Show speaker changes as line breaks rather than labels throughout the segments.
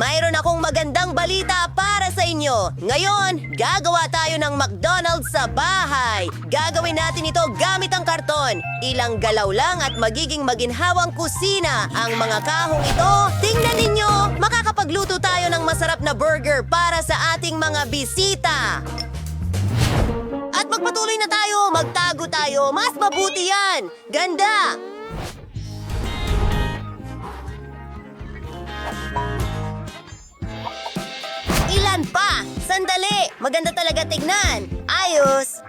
mayroon akong magandang balita para sa inyo. Ngayon, gagawa tayo ng McDonald's sa bahay. Gagawin natin ito gamit ang karton. Ilang galaw lang at magiging maginhawang kusina. Ang mga kahong ito, tingnan ninyo, makakapagluto tayo ng masarap na burger para sa ating mga bisita. At magpatuloy na tayo, magtago tayo, mas mabuti yan. Ganda! Ilan pa? Sandali! Maganda talaga tignan! Ayos!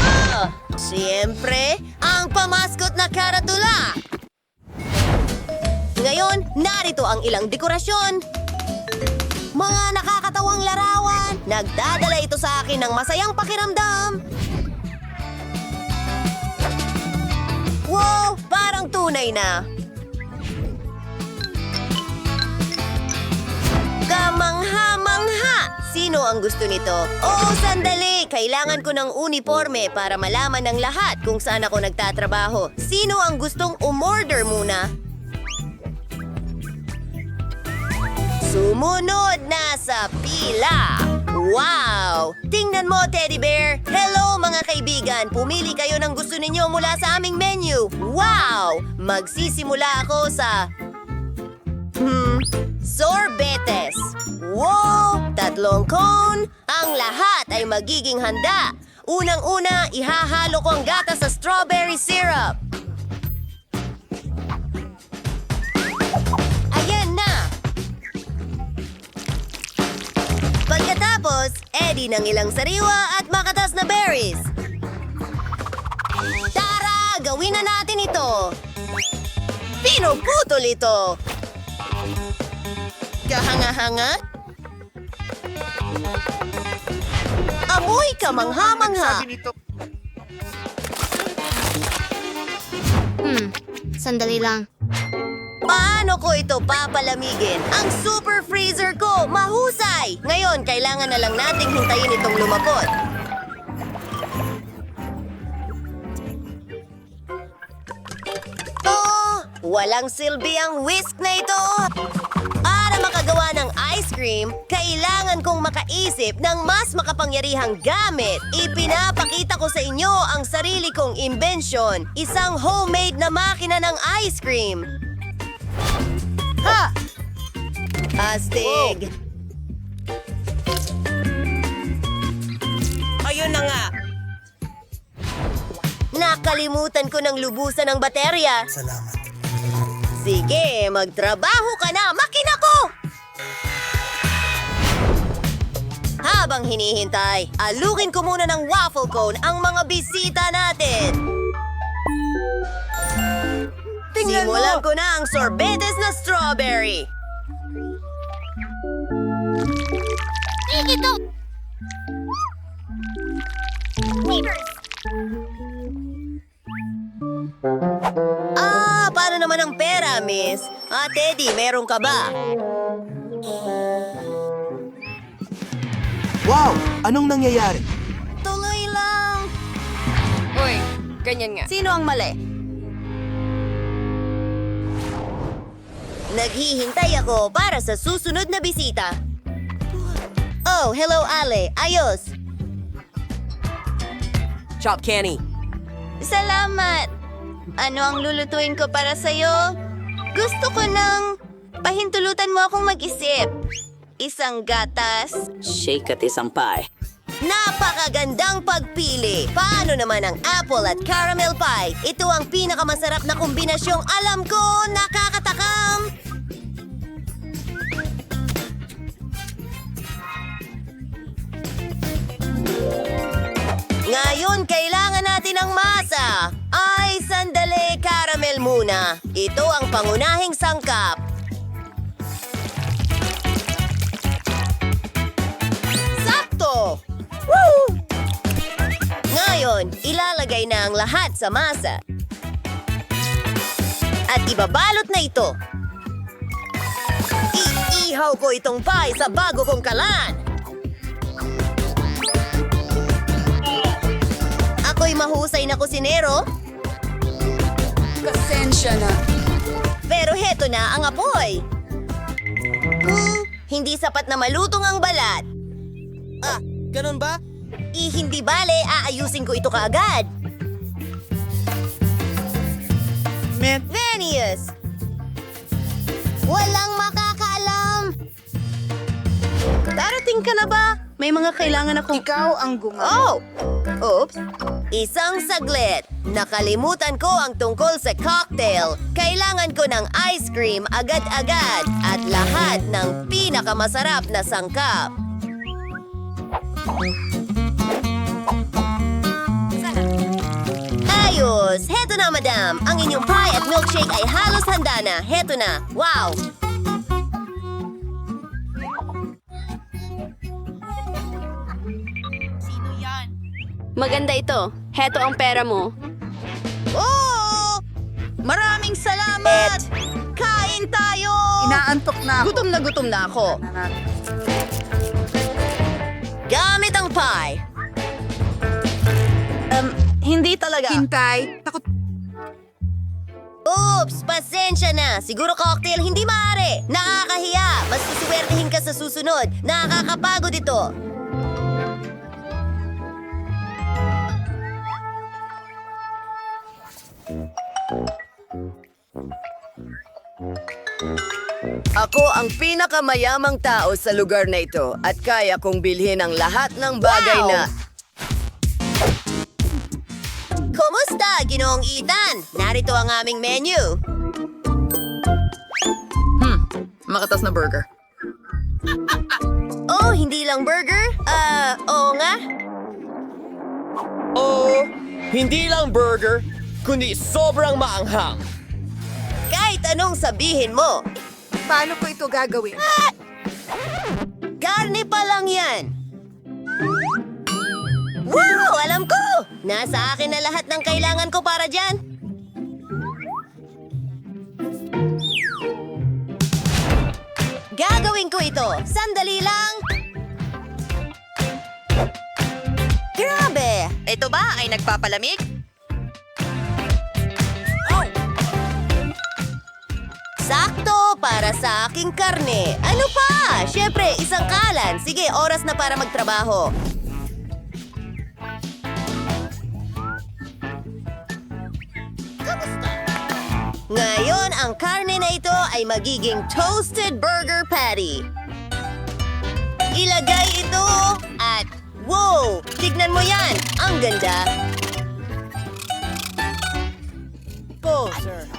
Ah, Siyempre, ang pamaskot na karatula! Ngayon, narito ang ilang dekorasyon. Mga nakakatawang larawan. Nagdadala ito sa akin ng masayang pakiramdam. Wow! Parang tunay na. Kamangha-mangha! Sino ang gusto nito? Oo, sandali! Kailangan ko ng uniforme para malaman ng lahat kung saan ako nagtatrabaho. Sino ang gustong umorder muna? Sumunod na sa pila! Wow! Tingnan mo, Teddy Bear! Hello, mga kaibigan! Pumili kayo ng gusto ninyo mula sa aming menu! Wow! Magsisimula ako sa... Hmm, sorbetes! Wow! Tatlong cone! Ang lahat ay magiging handa! Unang-una, ihahalo ko ang gata sa strawberry syrup! Edi ng ilang sariwa at makatas na berries. Tara! Gawin na natin ito! Pinuputol ito! Kahanga-hanga? Amoy kamangha-mangha!
Hmm, sandali lang.
Paano ko ito papalamigin? Ang super freezer ko, mahusay! Ngayon, kailangan na lang nating hintayin itong lumapot. Oh, walang silbi ang whisk na ito! Para makagawa ng ice cream, kailangan kong makaisip ng mas makapangyarihang gamit. Ipinapakita ko sa inyo ang sarili kong imbensyon, isang homemade na makina ng ice cream. Ha! Astig! Ayun na nga! Nakalimutan ko ng lubusan ng baterya.
Salamat.
Sige, magtrabaho ka na, makina ko! Habang hinihintay, alukin ko muna ng waffle cone ang mga bisita natin. Simulan ko na ang sorbetes na strawberry.
Ito! Wafers!
Ah, paano naman ang pera, miss? Ah, Teddy, meron ka ba?
Wow! Anong nangyayari?
Tuloy lang.
Uy, ganyan nga.
Sino ang mali? Naghihintay ako para sa susunod na bisita. Oh, hello Ale. Ayos.
Chop Kenny.
Salamat. Ano ang lulutuin ko para sa'yo? Gusto ko ng pahintulutan mo akong mag-isip. Isang gatas.
Shake at isang pie.
Napakagandang pagpili! Paano naman ang apple at caramel pie? Ito ang pinakamasarap na kombinasyong alam ko! Nakakatakam! Ngayon, kailangan natin ng masa. Ay, sandali, caramel muna. Ito ang pangunahing sangkap. Sakto! Woo! Ngayon, ilalagay na ang lahat sa masa. At ibabalot na ito. Iihaw ko itong pie sa bago kong kalan. Mahusay na kusinero.
Pasensya na.
Pero heto na ang apoy. Hmm, hindi sapat na malutong ang balat.
Ah, ganun ba?
Eh, hindi bale, aayusin ko ito kaagad.
Men,
Venius! Walang makakaalam! Darating ka na ba? May mga kailangan akong...
Ikaw ang gumawa.
Oh! Oops! Isang saglit. Nakalimutan ko ang tungkol sa cocktail. Kailangan ko ng ice cream agad-agad at lahat ng pinakamasarap na sangkap. Ayos! Heto na, madam. Ang inyong pie at milkshake ay halos handa na. Heto na. Wow!
Maganda ito. Heto ang pera mo.
Oh! Maraming salamat! Kain tayo!
Inaantok na ako.
Gutom na gutom na ako. Gamit ang pie. Um, hindi talaga.
Hintay. Takot.
Oops! Pasensya na. Siguro cocktail hindi maaari. Nakakahiya. Mas susuwertehin ka sa susunod. Nakakapagod ito.
Ako ang pinakamayamang tao sa lugar na ito at kaya kong bilhin ang lahat ng bagay
Wow!
na...
Kumusta, Ginoong Ethan? Narito ang aming menu.
Makatas na burger.
Oh, hindi lang burger? Ah, oo nga.
oh, hindi lang burger, kundi sobrang maanghang.
Kahit anong sabihin mo.
Paano ko ito gagawin?
Karne pa lang yan. Wow! Alam ko! Nasa akin na lahat ng kailangan ko para dyan. Gagawin ko ito. Sandali lang. Grabe!
Ito ba ay nagpapalamig?
Para sa aking karne. Ano pa? Siyempre, isang kalan. Sige, oras na para magtrabaho. Ngayon, ang karne na ito ay magiging toasted burger patty. Ilagay ito at wow! Tignan mo yan! Ang ganda!
Poser.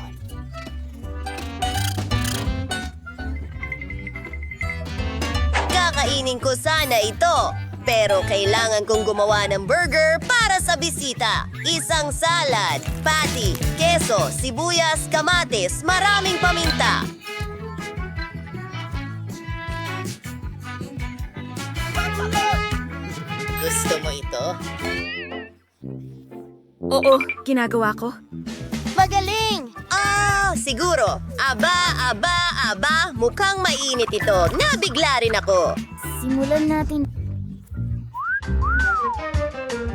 Kakainin ko sana ito. Pero kailangan kong gumawa ng burger para sa bisita. Isang salad, patty, keso, sibuyas, kamatis, maraming paminta. Gusto mo ito?
Oo, ginagawa ko.
Magaling! Ah, siguro. Aba, aba, aba, mukhang mainit ito. Nabigla rin ako.
Simulan natin.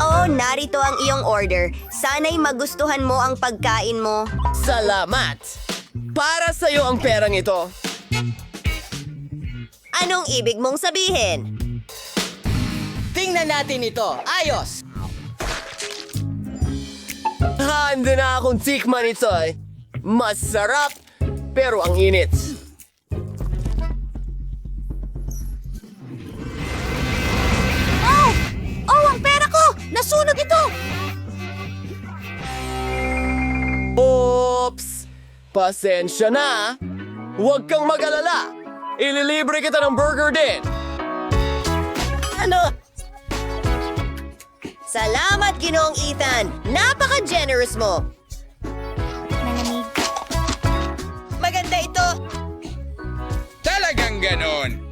Oh, narito ang iyong order. Sana'y magustuhan mo ang pagkain mo.
Salamat! Para sa'yo ang perang ito.
Anong ibig mong sabihin?
Tingnan natin ito. Ayos! Handa na akong tikman ito eh. Masarap, pero ang init.
Nasunog ito!
Oops! Pasensya na. Huwag kang mag-alala. Ililibre kita ng burger din.
Ano? Salamat, Ginoong Ethan. Napaka-generous mo.
Malamig.
Maganda ito.
Talagang ganon.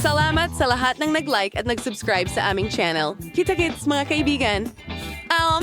Salamat sa lahat ng nag-like at nag-subscribe sa aming channel. Kita-kits mga kaibigan. Um,